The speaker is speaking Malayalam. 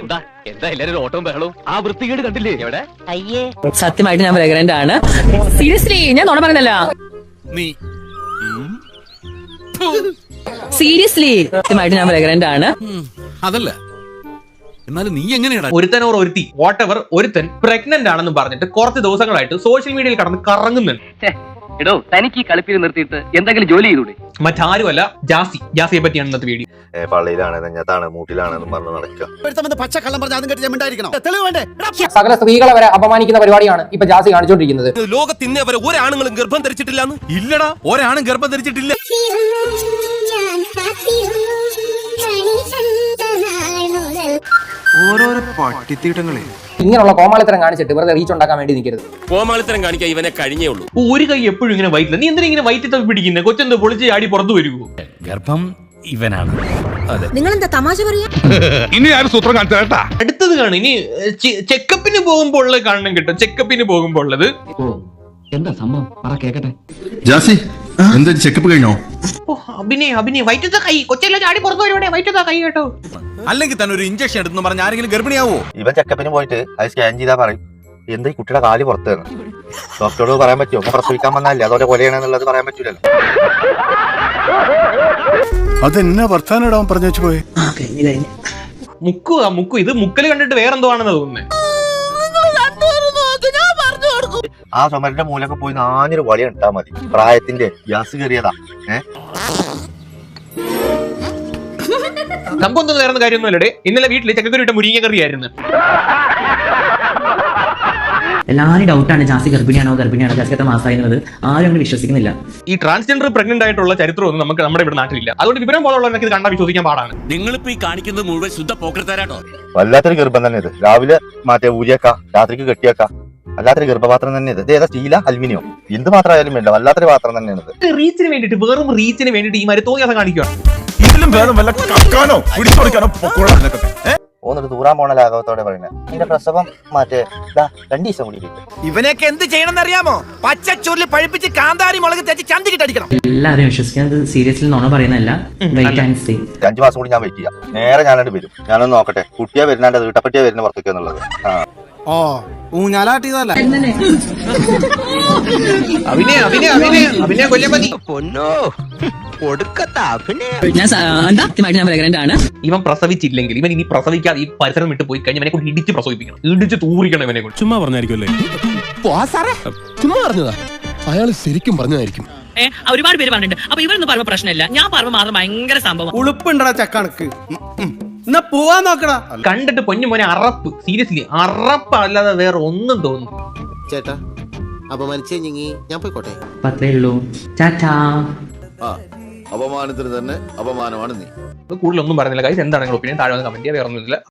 എന്താ? എന്താ എല്ലാരും ഓട്ടവും ബഹളവും? ആ വൃത്തികേട് കണ്ടില്ലേ? എവിടെ? അയ്യേ. സത്യമായിട്ട് ഞാൻ പ്രഗ്നന്റ് ആണ്. സീരിയസ്ലി ഞാൻ നുണ പറഞ്ഞല്ല നീ. സീരിയസ്ലി സത്യമായിട്ട് ഞാൻ പ്രഗ്നന്റ് ആണ്. അതല്ല. എന്നാലും നീ എങ്ങനെയാടാ? ഒരുത്തൻ ഓർ ഒരുത്തി ഒരുത്തൻ പ്രഗ്നന്റ് ആണെന്ന് പറഞ്ഞിട്ട് കുറച്ച് ദിവസങ്ങളായിട്ട് സോഷ്യൽ മീഡിയയിൽ കടന്ന് കറങ്ങുന്നുണ്ട്. എടോ തനിക്ക് ഈ കളിപ്പിൽ നിർത്തിയിട്ട് എന്തെങ്കിലും ജോലി ചെയ്തൂടെ? മറ്റാരുമല്ല ജാസി. ജാസിയെ പറ്റിയാണ് ഇന്നത്തെ വീഡിയോ. പള്ളിയിലാണ് നെഞ്ഞത്താണ് മൂട്ടിലാണെന്നും പറഞ്ഞു നടക്കുക. പച്ചക്കള്ളം പറഞ്ഞ അതും കേട്ട് മിണ്ടായിരിക്കണം. തെളിവ് വേണ്ടേ? സകല സ്ത്രീകളെ വരെ അപമാനിക്കുന്ന പരിപാടിയാണ് ഇപ്പൊ ജാസി കാണിച്ചുകൊണ്ടിരിക്കുന്നത് ലോകത്ത് ഇന്നേ വരെ ഒരാണുങ്ങളും ഗർഭം ധരിച്ചിട്ടില്ല ഇല്ലടാ ഒരാണും ഗർഭം ധരിച്ചിട്ടില്ല. ഓരോരോ പട്ടിത്തീട്ടങ്ങളെ ഇങ്ങനെയുള്ള കോമാളിത്തരം കാണിച്ചിട്ട് വെറുതെ റീച്ച് ഉണ്ടാക്കാൻ വേണ്ടി നിൽക്കരുത്. കോമാളിത്തരം കാണിക്കാൻ ഇവനെ കഴിഞ്ഞേ ഉള്ളൂ. ഒരു കൈ എപ്പോഴും ഇങ്ങനെ വൈറ്റില്ല നീ എന്തിനാ ഇങ്ങനെ വൈറ്റി തപ്പി പിടിക്കുന്നത് കൊച്ചെന്ത് പൊളിച്ച് ചാടി പുറത്തു വരുമോ ഗർഭം ഇവനാണ്. നിങ്ങൾ എന്താ തമാശ പറയാ? ഇനി ആരും സൂത്രം കാണിച്ചു കേട്ടാ. അടുത്തത് കാണും. ഇനി ചെക്കപ്പിന് പോകുമ്പോൾ കാണണം കേട്ടോ. ചെക്കപ്പിന് പോകുമ്പോൾ ഉള്ളത് എന്താ സംഭവം? പറ കേക്കട്ടെ. ജാസി എന്താ ചെക്കപ്പ് കഴിഞ്ഞോ? അഭിനയ അഭിനയ. വൈറ്റത്തെ കൈ കൊച്ചിയിലെ ചാടി പുറത്തു വരുവാണേ വൈറ്റത്തെ കൈ കേട്ടോ. അല്ലെങ്കിൽ തന്നെ ഒരു ഇഞ്ചക്ഷൻ എടുത്തു പറഞ്ഞ ആരെങ്കിലും ഗർഭിണിയാവോ? ഇവൻ ചെക്കപ്പിന് പോയിട്ട് അത് സ്കാൻ ചെയ്താ പറയും. എന്താ ഈ കുട്ടിയുടെ കാൽ പുറത്ത് ഡോക്ടറോട് പറയാൻ പറ്റുമോ? ഒന്ന് പ്രസവിക്കാൻ വന്നല്ലേ അതോടെ കൊലയാണെന്നുള്ളത് പറയാൻ പറ്റൂലല്ലോ. അതെന്നാ വർത്താനം ഇടാൻ പറഞ്ഞു വെച്ചു പോയെ? മുക്കുക മുക്കു ഇത് മുക്കൽ കണ്ടിട്ട് വേറെന്തോ ആണെന്ന് തോന്നുന്നത് ആ ചുമരിന്റെ മൂലൊക്കെ പോയി നാനൊരു വളി ഇട്ടാ മതി. പ്രായത്തിന്റെ ഗ്യാസ് കയറിയതാ. ഏഹ് നമുക്കൊന്നും വേറെ കാര്യമൊന്നുമല്ലേ ഇന്നലെ വീട്ടിൽ ചക്കക്കുരു ഇട്ട മുരിങ്ങ കറിയായിരുന്നു. എല്ലാവരും ഡൗട്ടാണ് ജാസി ഗർഭിണിയാണോ ഗർഭിണിയാണോ? ജാസി എത്ര മാസമായി എന്നുള്ളത് ആരും അങ്ങനെ വിശ്വസിക്കുന്നില്ല. ഈ ട്രാൻസ്ജെൻഡർ പ്രഗ്നന്റ് ആയിട്ടുള്ള ചരിത്രമൊന്നും നമുക്ക് നമ്മുടെ ഇവിടെ നാട്ടിലില്ല. അതുകൊണ്ട് വിവരം പോലുള്ളവർക്ക് ഇത് കണ്ടാൽ വിശ്വസിക്കാൻ പാടാണ്. നിങ്ങളിപ്പോ ഈ കാണിക്കുന്നത് മുഴുവൻ ശുദ്ധ പോക്കറ്റ് തരാട്ടോ വല്ലാത്തൊരു ഗർഭം തന്നെ ഇത്. രാവിലെ മാറ്റേ ഊരിയേക്കാം രാത്രിക്ക് കെട്ടിയേക്കാം. വല്ലാത്തൊരു ഗർഭപാത്രം തന്നെ ഇത് ഏതാ? സ്റ്റീല? അലുമിനിയം? എന്ത് മാത്രമായാലും വേണ്ട. വല്ലാത്തൊരു പാത്രം തന്നെയാണ് ഇത് റീച്ചിന് വേണ്ടിട്ട് വെറും റീച്ചിന് വേണ്ടിട്ട് ഈ മാതിരി തോന്നിയാസം കാണിക്കുക ഇതിലും ഭേദം വല്ല കക്കാനോ പിടിച്ചോടിക്കാനോ പൊക്കോളാം നിനക്കൊക്കെ. ഏ? ഓന്നിട്ട് തൂറാൻ പോണ ലാഘവത്തോടെ പറയുന്നത് നിന്റെ പ്രസവം മാറ്റേ ഇതാ രണ്ടു ദിവസം കൂടി ഇരിക്കും. ഇവനെയൊക്കെ എന്ത് ചെയ്യണമെന്ന് അറിയാമോ പച്ച ചുരുളി പഴിപ്പിച്ച് കാന്താരി മുളക് തെച്ച് ചന്തിക്കിട്ടടിക്കണം എല്ലാവരും വിശ്വസിക്കുന്നത് സീരിയസ്ലി നുണ പറയുന്നതല്ല. അഞ്ചു മാസം കൂടി ഞാൻ വെയിറ്റ് ചെയ്യാം. നേരെ ഞാനോട് വരും. ഞാനൊന്ന് നോക്കട്ടെ. കുട്ടിയെ വരുന്നാണ്ട് വീട്ടപ്പറ്റിയെ വരുന്ന പുറത്തേക്ക് എന്നുള്ളത്. ആ. ഓ ഊഞ്ഞാലാട്ടിയതല്ല. അഭിനയ അഭിനയ അഭിനയ അഭിനയ കൊല്ലം മതി പൊന്നോ കൊടുക്കത്ത ഞാൻ സത്യമായിട്ട് ഞാൻ പ്രഗ്നന്റ് ആണ് ഇവൻ പ്രസവിച്ചില്ലെങ്കിൽ ഇവൻ ഇനി പ്രസവിക്കാതെ ഈ പരിസരം വിട്ട് പോയി കഴിഞ്ഞാൽ ഇവനെ കൊണ്ട് ഇടിച്ച് പ്രസവിപ്പിക്കണം. ഇടിച്ച് തൂറിക്കണം ഇവനെ കൊണ്ട്. ചുമ്മാ പറഞ്ഞായിരിക്കുമല്ലേ? ചുമ്മാ പറഞ്ഞതാ. അയാൾ ശരിക്കും പറഞ്ഞതായിരിക്കും. ഒരുപാട് പേര് പറഞ്ഞിട്ടുണ്ട്. അപ്പൊ ഇവരൊന്നും പറഞ്ഞ പ്രശ്നമില്ല. ഞാൻ പറഞ്ഞ മാത്രം ഭയങ്കര സംഭവം ഉളുപ്പുണ്ടടാ ചക്കണക്ക്. എന്നാ പോവാൻ നോക്കടാ. കണ്ടിട്ട് പൊന്നു മോനെ അറപ്പ്. സീരിയസ്ലി അറപ്പ് അല്ലാതെ വേറെ ഒന്നും തോന്നുന്നു ചേട്ടാ അപമാനിച്ചേ ഞാൻ പോയിക്കോട്ടെ. അത്രേ ഉള്ളൂ. ചാച്ചാ. അപമാനത്തിന് തന്നെ അപമാനമാണ് നീ. കൂടുതലൊന്നും പറഞ്ഞില്ല. കൈസ് എന്താണ് നിങ്ങൾ ഒപ്പീനിയൻ താഴെ വന്ന് കമന്റ് ചെയ്യാൻ വേറെ ഒന്നുമില്ല